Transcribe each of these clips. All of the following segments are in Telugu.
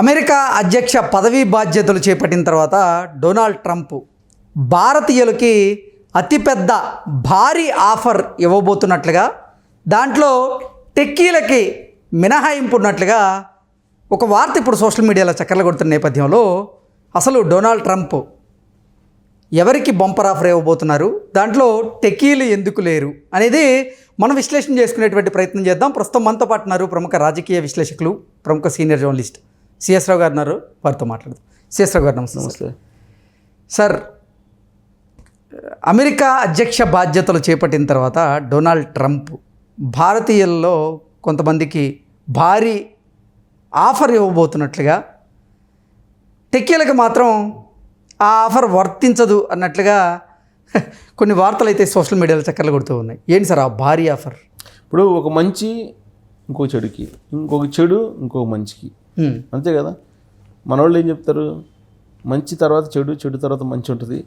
అమెరికా అధ్యక్ష పదవీ బాధ్యతలు చేపట్టిన తర్వాత డొనాల్డ్ ట్రంప్ భారతీయులకి అతిపెద్ద భారీ ఆఫర్ ఇవ్వబోతున్నట్లుగా దాంట్లో టెక్కీలకి మినహాయింపు ఉన్నట్లుగా ఒక వార్త ఇప్పుడు సోషల్ మీడియాలో చక్కర్లు కొడుతున్న నేపథ్యంలో అసలు డొనాల్డ్ ట్రంప్ ఎవరికి బంపర్ ఆఫర్ ఇవ్వబోతున్నారు? దాంట్లో టెకీలు ఎందుకు లేరు? అనేది మనం విశ్లేషణ చేసుకునేటువంటి ప్రయత్నం చేద్దాం. ప్రస్తుతం మనతో పాటు ఉన్నారు ప్రముఖ రాజకీయ విశ్లేషకులు ప్రముఖ సీనియర్ జర్నలిస్ట్ సిఎస్ రావు గారు ఉన్నారు వారితో మాట్లాడదాం సిఎస్ రావు గారు నమస్తే సార్. నమస్తే సార్ అమెరికా అధ్యక్ష బాధ్యతలు చేపట్టిన తర్వాత డొనాల్డ్ ట్రంప్ భారతీయుల్లో కొంతమందికి భారీ ఆఫర్ ఇవ్వబోతున్నట్లుగా టెక్కీలకు మాత్రం ఆ ఆఫర్ వర్తించదు అన్నట్లుగా కొన్ని వార్తలు అయితే సోషల్ మీడియాలో చక్కర్లు కొడుతూ ఉన్నాయి ఏంటి సార్ ఆ భారీ ఆఫర్ ఇప్పుడు ఒక మంచి ఇంకో చెడుకి ఇంకొక చెడు ఇంకొక మంచికి. అంతే కదా? మన వాళ్ళు ఏం చెప్తారు? మంచి తర్వాత చెడు చెడు తర్వాత మంచి ఉంటుంది.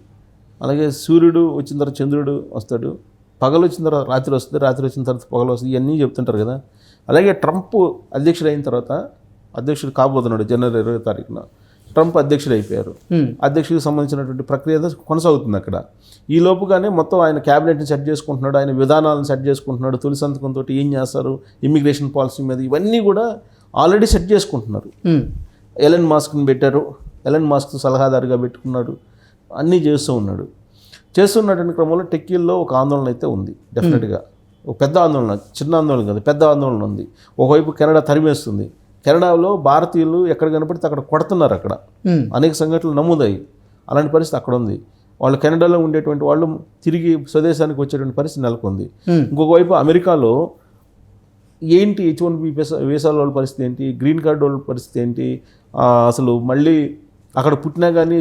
అలాగే సూర్యుడు వచ్చిన తర్వాత చంద్రుడు వస్తాడు. పగలు వచ్చిన తర్వాత రాత్రి వస్తుంది రాత్రి వచ్చిన తర్వాత పగలు వస్తుంది ఇవన్నీ చెప్తుంటారు కదా? అలాగే ట్రంప్ అధ్యక్షుడు అయిన తర్వాత అధ్యక్షుడు కాబోతున్నాడు జనవరి ఇరవై తారీఖున. ట్రంప్ అధ్యక్షుడు అయిపోయారు. అధ్యక్షుడికి సంబంధించినటువంటి ప్రక్రియ కొనసాగుతుంది అక్కడ. ఈ లోపుగానే మొత్తం ఆయన క్యాబినెట్ని సెట్ చేసుకుంటున్నాడు ఆయన విధానాలను సెట్ చేసుకుంటున్నాడు తొలి సంతకంతో ఏం చేస్తారు? ఇమ్మిగ్రేషన్ పాలసీ మీద ఇవన్నీ కూడా ఆల్రెడీ సెట్ చేసుకుంటున్నారు. ఎలన్ మాస్క్ని పెట్టారు. ఎలన్ మాస్క్ సలహాదారుగా పెట్టుకున్నాడు. అన్నీ చేస్తూ ఉన్నాడు. చేస్తున్నటువంటి క్రమంలో టెక్కీల్లో ఒక ఆందోళన అయితే ఉంది డెఫినెట్గా. ఒక పెద్ద ఆందోళన చిన్న ఆందోళన కాదు పెద్ద ఆందోళన ఉంది. ఒకవైపు కెనడా తరిమేస్తుంది. కెనడాలో భారతీయులు ఎక్కడ కనపడితే అక్కడ కొడుతున్నారు అక్కడ. అనేక సంఘటనలు నమోదయ్యాయి. అలాంటి పరిస్థితి అక్కడ ఉంది. వాళ్ళు కెనడాలో ఉండేటువంటి వాళ్ళు తిరిగి స్వదేశానికి వచ్చేటువంటి పరిస్థితి నెలకొంది. ఇంకొక వైపు అమెరికాలో ఏంటి హెచ్ వన్ బి వీసాల వాళ్ళ పరిస్థితి ఏంటి? గ్రీన్ కార్డు వాళ్ళ పరిస్థితి ఏంటి? అసలు మళ్ళీ అక్కడ పుట్టినా కానీ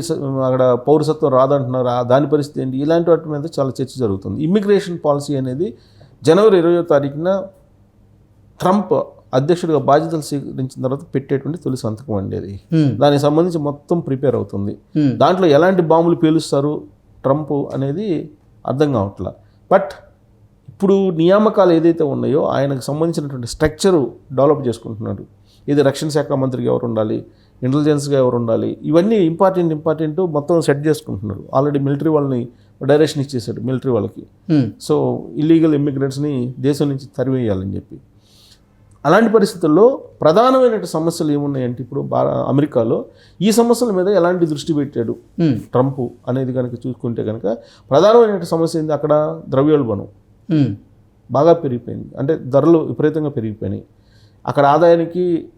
అక్కడ పౌరసత్వం రాదంటున్నారు? దాని పరిస్థితి ఏంటి? ఇలాంటి వాటి మీద చాలా చర్చ జరుగుతుంది. ఇమ్మిగ్రేషన్ పాలసీ అనేది జనవరి ఇరవయో తారీఖున ట్రంప్ అధ్యక్షుడిగా బాధ్యతలు స్వీకరించిన తర్వాత పెట్టేటువంటి తొలి సంతకం అండి. దానికి సంబంధించి మొత్తం ప్రిపేర్ అవుతుంది. దాంట్లో ఎలాంటి బాంబులు పేలుస్తారు ట్రంప్ అనేది అర్థం కావట్లా. బట్ ఇప్పుడు నియామకాలు ఏదైతే ఉన్నాయో ఆయనకు సంబంధించినటువంటి స్ట్రక్చరు డెవలప్ చేసుకుంటున్నాడు. ఇది రక్షణ శాఖ మంత్రిగా ఎవరు ఉండాలి? ఇంటెలిజెన్స్గా ఎవరు ఉండాలి? ఇవన్నీ ఇంపార్టెంట్ ఇంపార్టెంట్ మొత్తం సెట్ చేసుకుంటున్నారు ఆల్రెడీ మిలిటరీ వాళ్ళని డైరెక్షన్ ఇచ్చేసాడు మిలిటరీ వాళ్ళకి. సో ఇల్లీగల్ ఇమ్మిగ్రెంట్స్ని దేశం నుంచి తరివేయాలని చెప్పి. అలాంటి పరిస్థితుల్లో ప్రధానమైన సమస్యలు ఏమున్నాయంటే ఇప్పుడు భార అమెరికాలో ఈ సమస్యల మీద ఎలాంటి దృష్టి పెట్టాడు. ట్రంప్ అనేది కనుక చూసుకుంటే కనుక ప్రధానమైన సమస్య ఏంది? అక్కడ ద్రవ్యోల్బణం. బాగా పెరిగిపోయింది. అంటే ధరలు విపరీతంగా పెరిగిపోయినాయి. అక్కడ ఆదాయానికి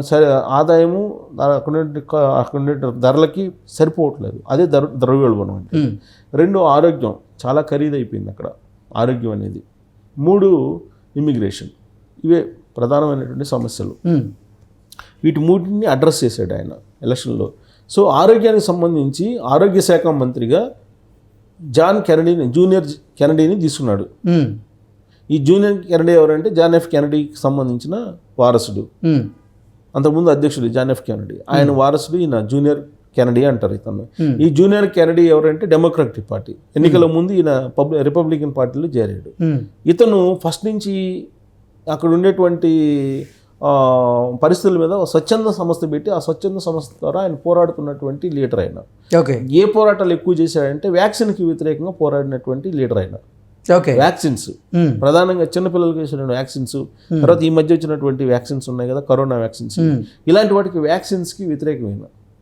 సరే ఆదాయము అక్కడ అక్కడ ధరలకి సరిపోవట్లేదు. అదే ధర ద్రవ్యోల్బణం అంటే. హ్మ్. రెండు ఆరోగ్యం చాలా ఖరీదైపోయింది అక్కడ. ఆరోగ్యం అనేది. మూడు ఇమ్మిగ్రేషన్. ఇవే ప్రధానమైనటువంటి సమస్యలు. హ్మ్. వీటి మూటిని అడ్రస్ చేశాడు ఆయన ఎలక్షన్లో. సో ఆరోగ్యానికి సంబంధించి ఆరోగ్య శాఖ మంత్రిగా జాన్ కెనడీని జూనియర్ కెనడీని తీసుకున్నాడు. ఈ జూనియర్ కెనడీ ఎవరంటే జాన్ ఎఫ్ కెనడీకి సంబంధించిన వారసుడు. అంతకుముందు అధ్యక్షుడు జాన్ ఎఫ్ కెనడీ ఆయన వారసుడు ఈయన జూనియర్ కెనడీ అంటారు ఇతను. ఈ జూనియర్ కెనడీ ఎవరంటే డెమోక్రటిక్ పార్టీ ఎన్నికల ముందు ఈయన పబ్లి రిపబ్లికన్ పార్టీలో చేరాడు. ఇతను ఫస్ట్ నుంచి అక్కడ ఉండేటువంటి పరిస్థితుల మీద ఒక స్వచ్ఛంద సంస్థ పెట్టి ఆ స్వచ్ఛంద సంస్థ ద్వారా ఆయన పోరాడుతున్నటువంటి లీడర్ ఆయన. ఓకే. ఏ పోరాటాలు ఎక్కువ చేశాడంటే వ్యాక్సిన్కి వ్యతిరేకంగా పోరాడినటువంటి లీడర్ ఆయన. ఓకే. వ్యాక్సిన్స్. ప్రధానంగా చిన్నపిల్లలకి వేసిన వ్యాక్సిన్స్. తర్వాత ఈ మధ్య వచ్చినటువంటి వ్యాక్సిన్స్ ఉన్నాయి కదా కరోనా వ్యాక్సిన్స్. ఇలాంటి వాటికి వ్యాక్సిన్స్కి వ్యతిరేకమైన.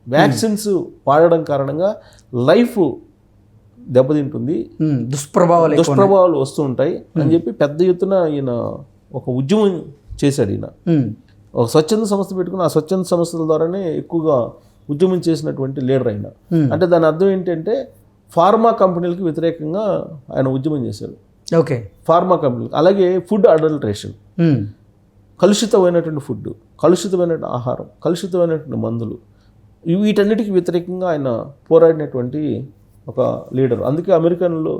వ్యాక్సిన్స్ వాడడం కారణంగా లైఫ్ దెబ్బతింటుంది. దుష్ప్రభావాలు. దుష్ప్రభావాలు వస్తూ ఉంటాయి అని చెప్పి పెద్ద ఎత్తున ఈయన ఒక ఉద్యమం చేశాడు ఈయన. ఒక స్వచ్ఛంద సంస్థ పెట్టుకుని ఆ స్వచ్ఛంద సంస్థల ద్వారానే ఎక్కువగా ఉద్యమం చేసినటువంటి లీడర్ ఆయన. అంటే దాని అర్థం ఏంటంటే ఫార్మా కంపెనీలకు వ్యతిరేకంగా ఆయన ఉద్యమం చేశాడు ఓకే ఫార్మా కంపెనీలు అలాగే ఫుడ్ అడల్ట్రేషన్. కలుషితమైనటువంటి ఫుడ్ కలుషితమైనటువంటి ఆహారం కలుషితమైనటువంటి మందులు వీటన్నిటికీ వ్యతిరేకంగా ఆయన పోరాడినటువంటి ఒక లీడర్ అందుకే అమెరికన్లో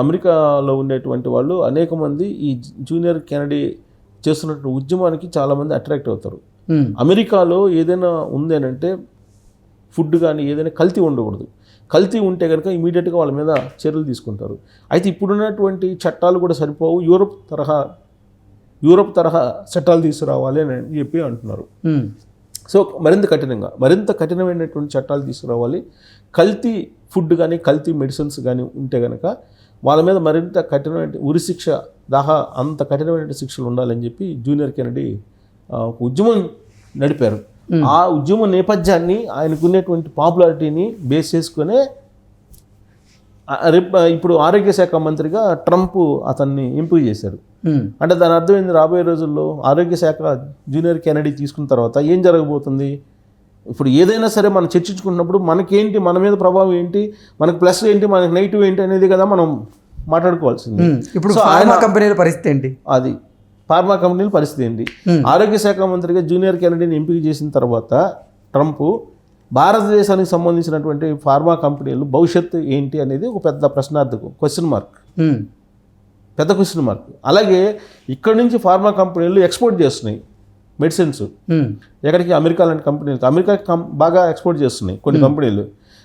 అమెరికాలో ఉండేటువంటి వాళ్ళు అనేక మంది ఈ జూనియర్ కెనడీ చేస్తున్నటువంటి ఉద్యమానికి చాలామంది అట్రాక్ట్ అవుతారు. హ్మ్. అమెరికాలో ఏదైనా ఉంది అని అంటే ఫుడ్ కానీ ఏదైనా కల్తీ ఉండకూడదు. కల్తీ ఉంటే కనుక ఇమీడియట్గా వాళ్ళ మీద చర్యలు తీసుకుంటారు. అయితే ఇప్పుడున్నటువంటి చట్టాలు కూడా సరిపోవు. యూరోప్ తరహా యూరోప్ తరహా చట్టాలు తీసుకురావాలి అని చెప్పి అంటున్నారు. హ్మ్. సో మరింత కఠినంగా మరింత కఠినమైనటువంటి చట్టాలు తీసుకురావాలి. కల్తీ ఫుడ్ కానీ కల్తీ మెడిసిన్స్ కానీ ఉంటే కనుక వాళ్ళ మీద మరింత కఠినమైన ఉరి శిక్ష దాహా అంత కఠినమైన శిక్షలు ఉండాలని చెప్పి జూనియర్ కెనడీ ఒక ఉద్యమం నడిపారు. ఆ ఉద్యమ నేపథ్యాన్ని ఆయనకున్నటువంటి పాపులారిటీని బేస్ చేసుకునే ఇప్పుడు ఆరోగ్య శాఖ మంత్రిగా ట్రంప్ అతన్ని ఎంపిక చేశారు. ఉమ్, అంటే దాని అర్థం ఏంది? రాబోయే రోజుల్లో ఆరోగ్య శాఖ జూనియర్ కెనడీ తీసుకున్న తర్వాత ఏం జరగబోతుంది? ఇప్పుడు ఏదైనా సరే మనం చర్చించుకున్నప్పుడు మనకేంటి మన మీద ప్రభావం ఏంటి మనకు ప్లస్ ఏంటి మనకి నెగిటివ్ ఏంటి అనేది కదా మనం మాట్లాడుకోవాల్సింది. ఇప్పుడు ఫార్మా కంపెనీల పరిస్థితి ఏంటి? అది ఫార్మా కంపెనీల పరిస్థితి ఏంటి. ఆరోగ్య శాఖ మంత్రిగా జూనియర్ కెనడీని ఎంపిక చేసిన తర్వాత ట్రంప్ భారతదేశానికి సంబంధించినటువంటి ఫార్మా కంపెనీలు భవిష్యత్తు ఏంటి అనేది ఒక పెద్ద ప్రశ్నార్థకం క్వశ్చన్ మార్క్ పెద్ద క్వశ్చన్ మార్క్ అలాగే ఇక్కడ నుంచి ఫార్మా కంపెనీలు ఎక్స్పోర్ట్ చేస్తున్నాయి. మెడిసిన్స్. ఎక్కడికి? అమెరికా లాంటి కంపెనీలు అమెరికాకి కం బాగా ఎక్స్పోర్ట్ చేస్తున్నాయి కొన్ని కంపెనీలు.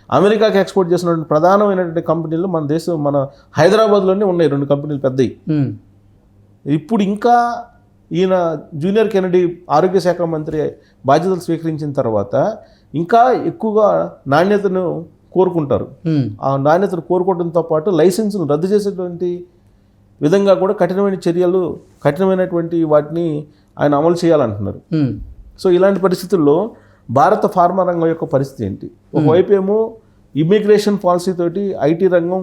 అమెరికాకి ఎక్స్పోర్ట్ చేసినటువంటి ప్రధానమైనటువంటి కంపెనీలు మన దేశం మన హైదరాబాద్లోనే ఉన్నాయి రెండు కంపెనీలు పెద్దవి ఇప్పుడు ఇంకా ఈయన జూనియర్ కెనడీ ఆరోగ్య శాఖ మంత్రి బాధ్యతలు స్వీకరించిన తర్వాత ఇంకా ఎక్కువగా నాణ్యతను కోరుకుంటారు. ఆ నాణ్యతను కోరుకోవడంతో పాటు లైసెన్సును రద్దు చేసేటువంటి విధంగా కూడా కఠినమైన చర్యలు కఠినమైనటువంటి వాటిని ఆయన అమలు చేయాలంటున్నారు. సో ఇలాంటి పరిస్థితుల్లో భారత ఫార్మా రంగం యొక్క పరిస్థితి ఏంటి? ఒకవైపు ఏమో ఇమిగ్రేషన్ పాలసీ తోటి ఐటీ రంగం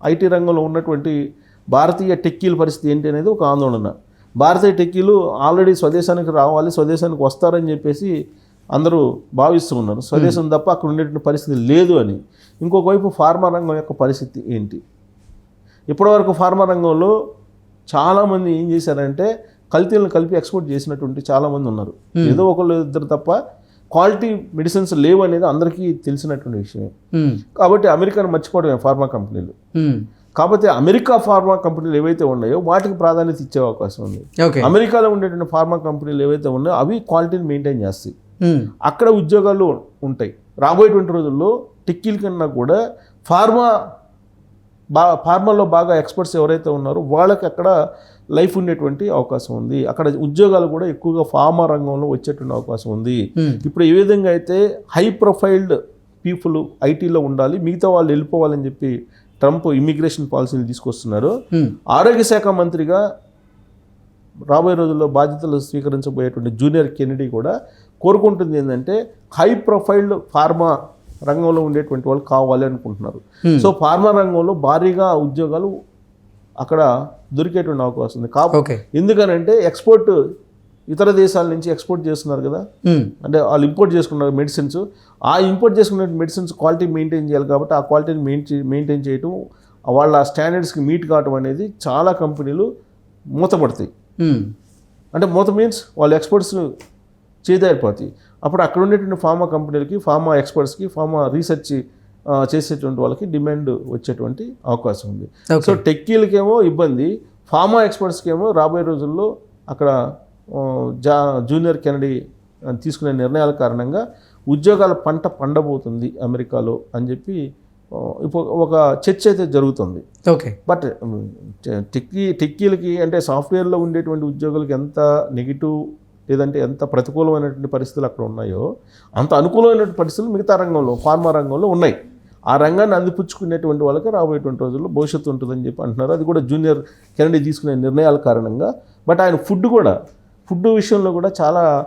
ఐటీ రంగంలో ఉన్నటువంటి భారతీయ టెక్కీల పరిస్థితి ఏంటి అనేది ఒక ఆందోళన. భారతీయ టెక్కీలు ఆల్రెడీ స్వదేశానికి రావాలి స్వదేశానికి వస్తారని చెప్పేసి అందరూ భావిస్తూ ఉన్నారు. స్వదేశం తప్ప అక్కడ ఉండేటువంటి పరిస్థితి లేదు అని. ఇంకొక వైపు ఫార్మా రంగం యొక్క పరిస్థితి ఏంటి? ఇప్పటివరకు ఫార్మా రంగంలో చాలామంది ఏం చేశారంటే కల్తీలను కలిపి ఎక్స్పోర్ట్ చేసినటువంటి చాలామంది ఉన్నారు. ఏదో ఒకళ్ళు ఇద్దరు తప్ప క్వాలిటీ మెడిసిన్స్ లేవు అనేది అందరికీ తెలిసినటువంటి విషయమే. కాబట్టి అమెరికాను మర్చిపోవడమే ఫార్మా కంపెనీలు. కాకపోతే అమెరికా ఫార్మా కంపెనీలు ఏవైతే ఉన్నాయో వాటికి ప్రాధాన్యత ఇచ్చే అవకాశం ఉంది. అమెరికాలో ఉండేటువంటి ఫార్మా కంపెనీలు ఏవైతే ఉన్నాయో అవి క్వాలిటీని మెయింటైన్ చేస్తాయి. అక్కడ ఉద్యోగాలు ఉంటాయి. రాబోయేటువంటి రోజుల్లో టిక్కీల కన్నా కూడా ఫార్మా బా ఫార్మాలో బాగా ఎక్స్పర్ట్స్ ఎవరైతే ఉన్నారో వాళ్ళకి అక్కడ లైఫ్ ఉండేటువంటి అవకాశం ఉంది. అక్కడ ఉద్యోగాలు కూడా ఎక్కువగా ఫార్మా రంగంలో వచ్చేటువంటి అవకాశం ఉంది. ఉమ్, ఇప్పుడు ఏ విధంగా అయితే హై ప్రొఫైల్డ్ పీపుల్ ఐటీలో ఉండాలి మిగతా వాళ్ళు వెళ్ళిపోవాలని చెప్పి ట్రంప్ ఇమిగ్రేషన్ పాలసీలు తీసుకొస్తున్నారు. ఉమ్, ఆరోగ్య శాఖ మంత్రిగా రాబోయే రోజుల్లో బాధ్యతలు స్వీకరించబోయేటువంటి జూనియర్ కెనడీ కూడా కోరుకుంటుంది ఏంటంటే హై ప్రొఫైల్డ్ ఫార్మా రంగంలో ఉండేటువంటి వాళ్ళు కావాలి అనుకుంటున్నారు. Hmm. సో ఫార్మా రంగంలో భారీగా ఉద్యోగాలు అక్కడ దొరికేటువంటి అవకాశం ఉంది కా ఓకే. ఎందుకనంటే ఎక్స్పోర్ట్ ఇతర దేశాల నుంచి ఎక్స్పోర్ట్ చేస్తున్నారు కదా. అంటే వాళ్ళు ఇంపోర్ట్ చేసుకున్నారు మెడిసిన్స్. ఆ ఇంపోర్ట్ చేసుకున్న మెడిసిన్స్ క్వాలిటీ మెయింటైన్ చేయాలి కాబట్టి ఆ క్వాలిటీని మెయింటైన్ మెయింటైన్ చేయటం వాళ్ళ స్టాండర్డ్స్కి మీట్ కావటం అనేది చాలా కంపెనీలు మూతపడతాయి. అంటే మూత మీన్స్ వాళ్ళ ఎక్స్పర్ట్స్ చేదారిపోతాయి అప్పుడు అక్కడ ఉండేటువంటి ఫార్మా కంపెనీలకి ఫార్మా ఎక్స్పర్ట్స్కి ఫార్మా రీసెర్చ్ చేసేటువంటి వాళ్ళకి డిమాండ్ వచ్చేటువంటి అవకాశం ఉంది. సో టెక్కీలకేమో ఇబ్బంది ఫార్మా ఎక్స్పర్ట్స్కి ఏమో రాబోయే రోజుల్లో అక్కడ జా జూనియర్ కెనడీ తీసుకునే నిర్ణయాల కారణంగా ఉద్యోగాల పంట పండబోతుంది అమెరికాలో అని చెప్పి ఇప్పుడు ఒక చర్చ అయితే జరుగుతుంది. ఓకే బట్ టెక్కీ టెక్కీలకి అంటే సాఫ్ట్వేర్లో ఉండేటువంటి ఉద్యోగులకి ఎంత నెగిటివ్ లేదంటే ఎంత ప్రతికూలమైనటువంటి పరిస్థితులు అక్కడ ఉన్నాయో అంత అనుకూలమైనటువంటి పరిస్థితులు మిగతా రంగంలో ఫార్మా రంగంలో ఉన్నాయి. ఆ రంగాన్ని అందిపుచ్చుకునేటువంటి వాళ్ళకి రాబోయేటువంటి రోజుల్లో భవిష్యత్తు ఉంటుందని చెప్పి అంటున్నారు. అది కూడా జూనియర్ కెనడీ తీసుకునే నిర్ణయాల కారణంగా. బట్ ఆయన ఫుడ్ కూడా ఫుడ్ విషయంలో కూడా చాలా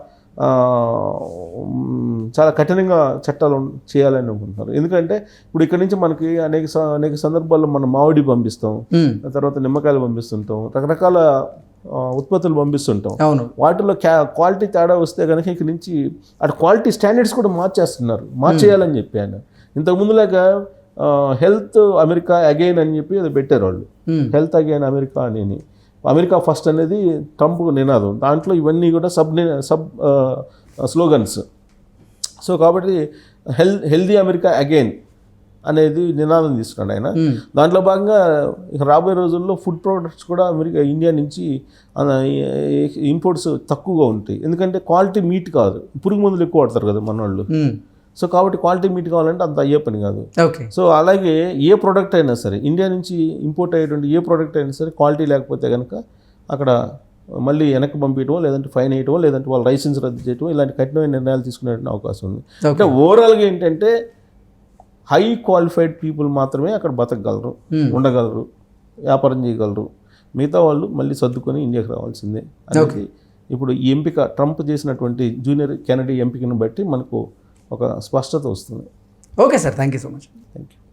చాలా కఠినంగా చట్టాలు చేయాలని అనుకుంటున్నారు. ఎందుకంటే ఇప్పుడు ఇక్కడ నుంచి మనకి అనేక అనేక సందర్భాల్లో మనం మామిడి పంపిస్తాం తర్వాత నిమ్మకాయలు పంపిస్తుంటాం రకరకాల ఉత్పత్తులు పంపిస్తుంటాం. అవును. వాటిలో క్యా క్వాలిటీ తేడా వస్తే కనుక ఇక నుంచి అటు క్వాలిటీ స్టాండర్డ్స్ కూడా మార్చేస్తున్నారు. మార్చేయాలని చెప్పి ఆయన ఇంతకు ముందులాగా హెల్త్ అమెరికా అగైన్ అని చెప్పి అది పెట్టారు వాళ్ళు. ఉమ్, హెల్త్ అగైన్ అమెరికా అని అమెరికా ఫస్ట్ అనేది ట్రంప్ నినాదం. దాంట్లో ఇవన్నీ కూడా సబ్ సబ్ స్లోగన్స్. సో కాబట్టి హెల్ హెల్దీ అమెరికా అగైన్ అనేది నినాదం తీసుకున్నాడు ఆయన. ఉమ్, దాంట్లో భాగంగా ఇక రాబోయే రోజుల్లో ఫుడ్ ప్రోడక్ట్స్ కూడా అమెరికా ఇండియా నుంచి ఇంపోర్ట్స్ తక్కువగా ఉంటాయి. ఎందుకంటే క్వాలిటీ మీట్ కాదు. పురుగు మందులు ఎక్కువ వాడతారు కదా మన వాళ్ళు ఉమ్, సో కాబట్టి క్వాలిటీ మీట్ కావాలంటే అంత అయ్యే పని కాదు. ఓకే. సో అలాగే ఏ ప్రోడక్ట్ అయినా సరే ఇండియా నుంచి ఇంపోర్ట్ అయ్యేటువంటి ఏ ప్రోడక్ట్ అయినా సరే క్వాలిటీ లేకపోతే కనుక అక్కడ మళ్ళీ వెనక్కి పంపించడం లేదంటే ఫైన్ వేయటం లేదంటే వాళ్ళ లైసెన్స్ రద్దు చేయడం ఇలాంటి కఠినమైన నిర్ణయాలు తీసుకునే అవకాశం ఉంది. అంటే ఓవరాల్గా ఏంటంటే హై క్వాలిఫైడ్ పీపుల్ మాత్రమే అక్కడ బతకగలరు ఉండగలరు వ్యాపారం చేయగలరు. మిగతా వాళ్ళు మళ్ళీ సర్దుకొని ఇండియాకి రావాల్సిందే. అనేది ఇప్పుడు ఈ ఎంపిక ట్రంప్ చేసినటువంటి జూనియర్ కెనడీ ఎంపికను బట్టి మనకు ఒక స్పష్టత వస్తుంది. Okay sir thank you so much. Thank you